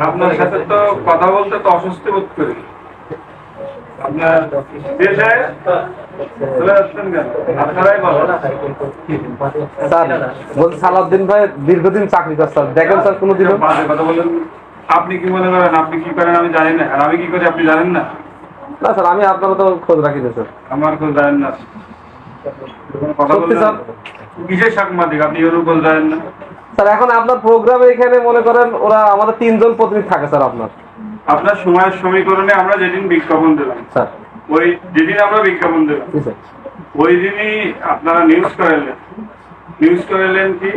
আপনার? সাথে তো কথা বলতে তো অস্বস্তি বোধ করি। আপনার কেন? সালাউদ্দিন ভাই দীর্ঘদিন চাকরি করে স্যার। দেখেন স্যার কোনোদিনও বাজে কথা বলেন। আপনি কি মনে করেন? আপনি কি করেন? আমি জানি না। আর আমি কি করি? আপনি জানেন না? না স্যার আমি আপনার তো খোঁজ রাখি না স্যার। আমার খোঁজ জানেন না। সাংবাদিক? আপনি ওর জানেন না। স্যার এখন আপনার প্রোগ্রামে এখানে মনে করেন ওরা আমাদের তিনজন প্রতিনিধি থাকে স্যার আপনার। আপনার সময়ের সমীকরণে আমরা যেদিন বিজ্ঞাপন দিলাম স্যার। ওই যেদিন আমরা বিজ্ঞাপন দিলাম ওই দিনই আপনারা নিউজ করালেন নিউজ করালেন কি?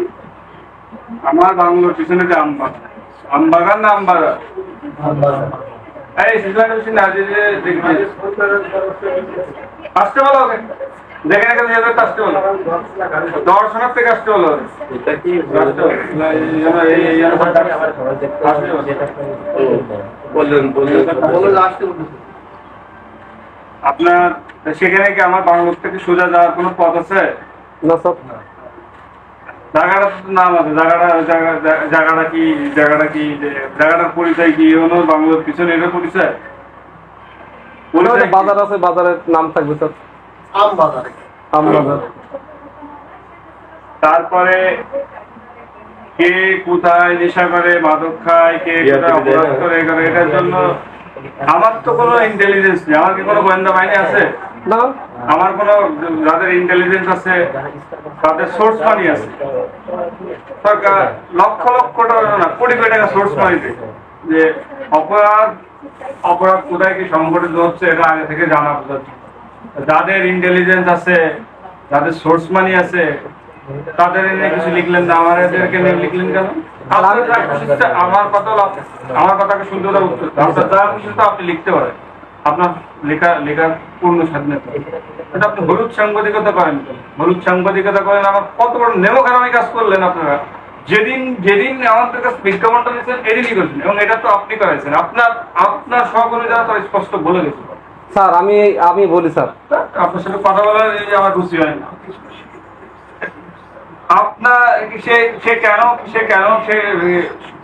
আমার বাংলোর পিছনে যে আমবাগান আমবাগান না আমবাগান? এই যে আসতে বলো ওকে রেখে দিয়ে যাবে আসতে বলো দর্শনার থেকে আসতে বললেন আপনার সেখানে কি আমার বাংলোর থেকে সোজা যাওয়ার কোনো পথ আছে? জায়গাটা তো নাম আছে। জায়গাটা জায়গা- জায়গা- জায়গাটা কি জায়গাটা কি জায়গাটার পরিচয় কি? হলো বাংলার পিছনে এটা পরিচয় বাজার আছে বাজারের নাম থাকবে স্যার। তারপরে কে কোথায় নেশা করে মাদক খায় কে কোথায় অপরাধ করে করে এটার জন্য আমার তো কোনো ইন্টেলিজেন্স নেই। আমার কি কোনো গোয়েন্দা বাহিনী আছে? না। আমার কোনো যাদের ইন্টেলিজেন্স আছে তাদের সোর্স মানি আছে। সরকার লক্ষ লক্ষ টাকা না কোটি কোটি টাকা সোর্স মানিতে যে অপরাধ অপরাধ কোথায় কি সংঘটিত হচ্ছে এটা আগে থেকে জানা বোঝাচ্ছে যাদের ইন্টেলিজেন্স আছে, যাদের সোর্স মানি আছে, তাদের নিয়ে কিছু লিখলেন না আমাদেরকে নিয়ে লিখলেন কেন? আমার কথা আমার কথাকে উত্তর যা তা আপনি লিখতে পারেন। আপনার লেখা, লেখার পূর্ণ স্বাধীনতা এটা আপনি হলুদ সাংবাদিকতা করেন হলুদ সাংবাদিকতা করেন, আমার কত বড় নেমখারামি কাজ করলেন আপনারা। যেদিন যেদিন আমাদের কাছে বিজ্ঞাপনটা দিয়েছেন, এদিনই করেছেন। এবং এটা তো আপনি করেছেন। আপনার আপনার সহকর্মী যারা তারা স্পষ্ট বলে গেছে। স্যার আমি আমি বলি স্যার। আপনার সাথে কথা বলার আমার রুচি হয় না। আপনার সে সে কেন সে কেন সে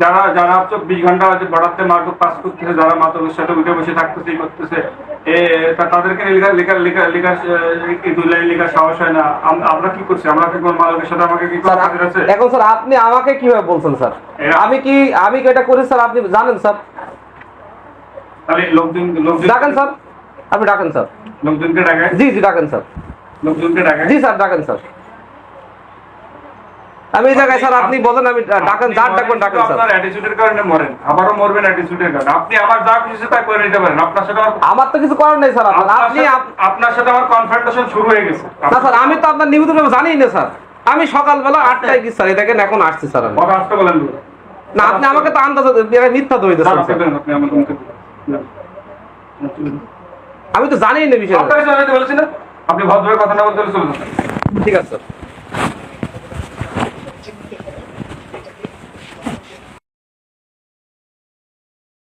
যারা যারা চব্বিশ ঘণ্টা আছে বাড়াতে মার্ক পাস করতেছে যারা মাতকের সাথে উঠে বসে থাকতেছে করতেছে তাদেরকে লেখা লেখা লেখা লেখা দুই লাইন লেখার সাহস হয় না। আমরা কি করছি? আমরা কি কোনো মালকের সাথে আমাকে কি আছে? এখন স্যার আপনি আমাকে কীভাবে বলছেন স্যার? আমি কি আমি কি এটা করি স্যার? আপনি জানেন স্যার। তাহলে লোকজন লোকজন ডাকেন স্যার। আপনি ডাকেন স্যার। লোকজনকে ডাকে জি জি ডাকেন স্যার। লোকজনকে ডাকে জি স্যার ডাকেন স্যার। আমি এই জায়গায় স্যার আপনি বলেন আমি ডাকেন যার ডাকবেন ডাকেন স্যার। আপনার অ্যাটিটিউডের কারণে মরেন। আবারও মরবেন অ্যাটিটিউডের কারণে। আপনি আমার যা খুশি তা করে নিতে পারেন। আপনার সাথে আমার তো কিছু করার নেই স্যার। আপনি আপনার সাথে আমার কনফ্রান্টেশন শুরু হয়ে গেছে। না স্যার আমি তো আপনার ভাবে জানিই না স্যার। আমি সকালবেলা আটটায় কি স্যার। দেখেন এখন আসছি স্যার আমি। আসতে বলেন না আপনি আমাকে তো আন্দাজ মিথ্যা হইতেছেন আপনি আমাকে। আমি তো জানি না বিষয়টা। আপনাকে জানাতে বলেছি না। আপনি ভদ্রভাবে কথা না বলতে চলে ঠিক আছে। স্যার